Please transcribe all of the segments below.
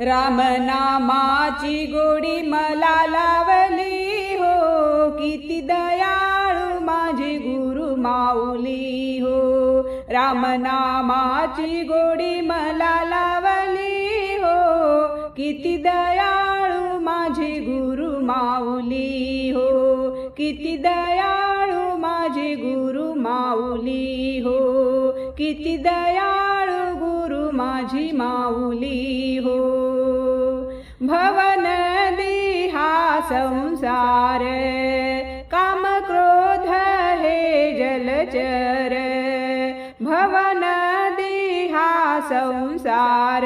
रामनामाची गोडी मला लावली हो किती दयाळू माझी गुरु माऊली हो. रामनामाची गोडी मला लावली हो किती दयाळू माझी गुरु माऊली हो. किती दयाळू माझी गुरु माऊली हो किती दयाळू गुरु माझी माऊली हो. संसार काम क्रोध हे जलचर भवन दिहा संसार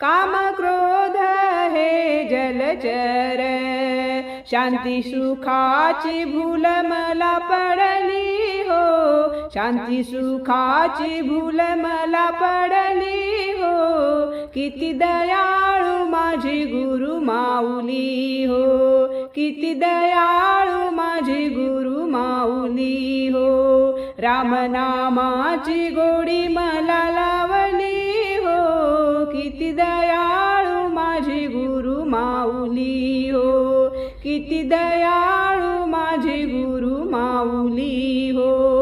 काम क्रोध हे जलचर शांती सुखाची भूल मला पडली हो शांती सुखाची भूल मला पडली हो किती दया माझी गुरु माऊली हो. किती दयाळू माझी गुरु माऊली हो. रामनामाची गोडी मला लावली हो. किती दयाळू माझी गुरु माऊली हो. किती दयाळू माझी गुरु माऊली हो.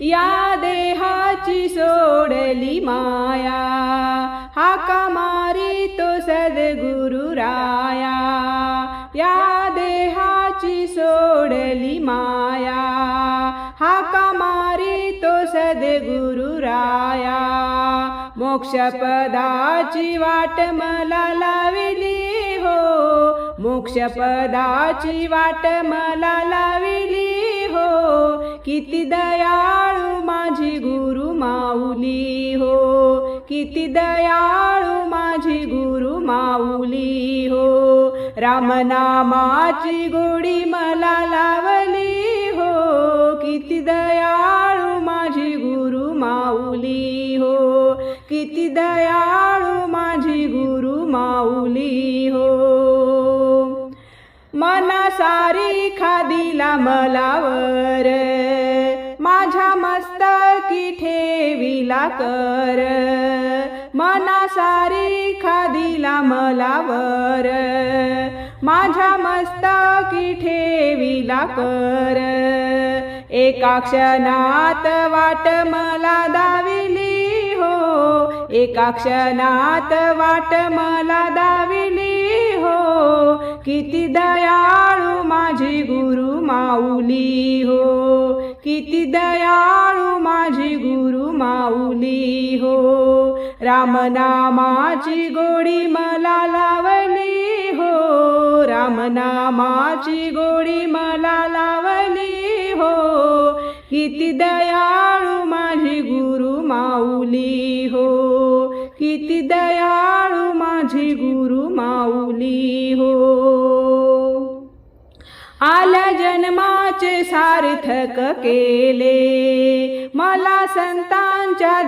या देहाची सोडली माया. हाका मारी तो सद्गुरु राया या देहाची सोडली माया. हाका मारी तो सद्गुरु राया मोक्षपदाची वाट मला लाविली हो. मोक्षपदाची वाट मला लाविली हो. किती दयाळ किती दयाळू माझी गुरु माऊली हो. रामनामाची गोडी मला लावली हो. किती दयाळू माझी गुरु माऊली हो. किती दयाळू माझी गुरु माऊली हो. मना सारी खादिला मलावर माझ्या मस्तकी ठेविला कर. मना खादीला खादिला मलावर. माझ्या मस्तकी ठेविला कर. एका क्षणात वाट मला दाविली हो. एका क्षणात वाट मला दाविली हो. किती दयाळू माझी गुरु माऊली हो. किती दयाळू माझी गुरु माऊली हो. रामनामाची गोडी मला लावली हो. रामनामाची गोडी मला लावली हो. किती दयाळू माझी गुरु माऊली हो. किती दयाळू माझी गुरु माऊली हो. आल्या जन्माचे सार्थक केले. मला संतांच्या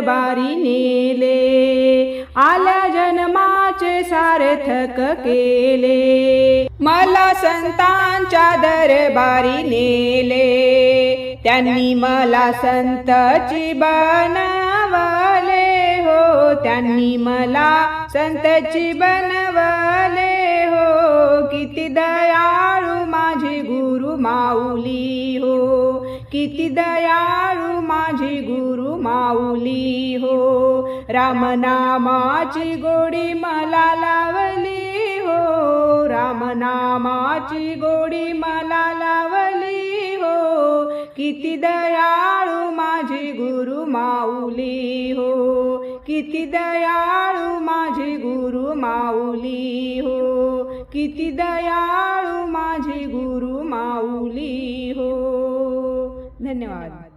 दरबारी नेले आल्या जन्माचे सार्थक केले. मला संतांच्या दरबारी नेले त्यांनी मला संतची बनवले हो. त्यांनी मला संतची बनवले हो. किती दयाळू माझी गुरु माऊली हो. किती दयाळू माझी गुरु माऊली हो. रामनामाची गोडी मला लावली हो. रामनामाची गोडी मला लावली हो. किती दयाळू माझी गुरु माऊली हो. किती दयाळू माझी गुरु माऊली हो. किती दयाळू माझी गुरु माऊली हो. धन्यवाद.